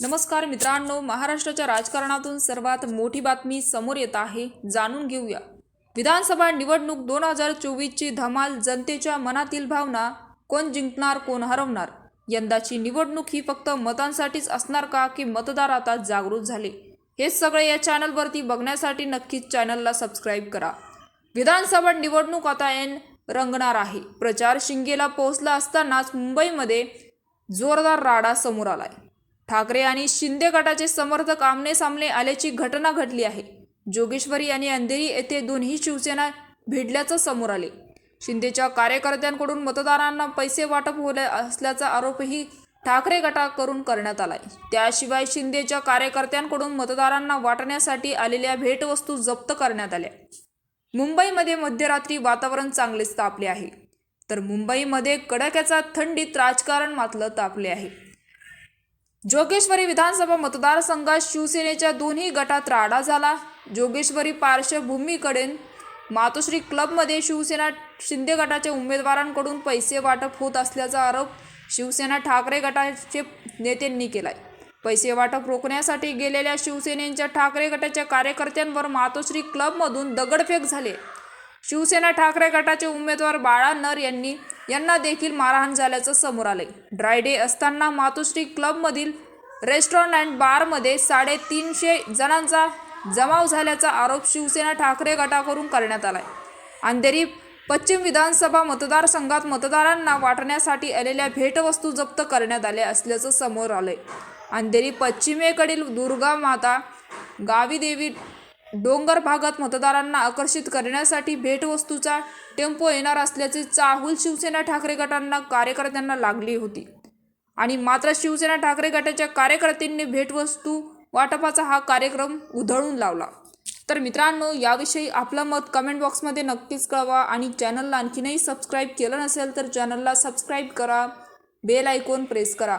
नमस्कार मित्रांनो महाराष्ट्राच्या राजकारणातून सर्वात मोठी बातमी समोर येत आहे जाणून घेऊया. विधानसभा निवडणूक दोन हजार चोवीसची धमाल जनतेच्या मनातील भावना कोण जिंकणार कोण हरवणार? यंदाची निवडणूक ही फक्त मतांसाठीच असणार का की मतदार आता जागृत झाले? हे सगळे या चॅनलवरती बघण्यासाठी नक्कीच चॅनलला सबस्क्राईब करा. विधानसभा निवडणूक आता ऐन रंगणार आहे. प्रचार शिंगेला पोहोचला असतानाच मुंबईमध्ये जोरदार राडा समोर आलाय. ठाकरे आणि शिंदे गटाचे समर्थक आमने सामने आल्याची घटना घडली आहे. जोगेश्वरी आणि अंधेरी येथे दोन्ही शिवसेना भिडल्याचं समोर आले. शिंदेच्या कार्यकर्त्यांकडून मतदारांना पैसे वाटप होले असल्याचा आरोपही ठाकरे गटाकडून करण्यात आलाय. त्याशिवाय शिंदेच्या कार्यकर्त्यांकडून मतदारांना वाटण्यासाठी आलेल्या भेटवस्तू जप्त करण्यात आल्या. मुंबईमध्ये मध्यरात्री वातावरण चांगलेच तापले आहे. तर मुंबईमध्ये कडाक्याचा थंडीत राजकारण मात्र तापले आहे. जोगेश्वरी विधानसभा मतदारसंघात शिवसेनेच्या दोन्ही गटात राडा झाला. जोगेश्वरी पार्श्वभूमीकडे मातोश्री क्लबमध्ये शिवसेना शिंदे गटाच्या उमेदवारांकडून पैसे वाटप होत असल्याचा आरोप शिवसेना ठाकरे गटाचे नेत्यांनी केलाय. पैसे वाटप रोखण्यासाठी गेलेल्या शिवसेनेच्या ठाकरे गटाच्या कार्यकर्त्यांवर मातोश्री क्लबमधून दगडफेक झाले. शिवसेना ठाकरे गटाचे उमेदवार बाळा नर यांनी यांना देखील मारहाण झाल्याचं समोर आले ड्राय डे असताना मातोश्री क्लबमधील रेस्टॉरंट अँड बारमध्ये साडेतीनशे जणांचा जमाव झाल्याचा आरोप शिवसेना ठाकरे गटाकडून करण्यात आलाय. अंधेरी पश्चिम विधानसभा मतदारसंघात मतदारांना वाटण्यासाठी आलेल्या भेटवस्तू जप्त करण्यात आल्या असल्याचं समोर आलंय. अंधेरी पश्चिमेकडील दुर्गा माता गावीदेवी डोंगर भागात मतदारांना आकर्षित करण्यासाठी भेटवस्तूचा टेम्पो येणार असल्याची चाहूल शिवसेना ठाकरे गटांना कार्यकर्त्यांना लागली होती. आणि मात्र शिवसेना ठाकरे गटाच्या कार्यकर्त्यांनी भेटवस्तू वाटपाचा हा कार्यक्रम उधळून लावला. तर मित्रांनो याविषयी आपलं मत कमेंट बॉक्समध्ये नक्कीच कळवा आणि चॅनलला आणखीनही सबस्क्राईब केलं नसेल तर चॅनलला सबस्क्राईब करा. बेल आयकॉन प्रेस करा.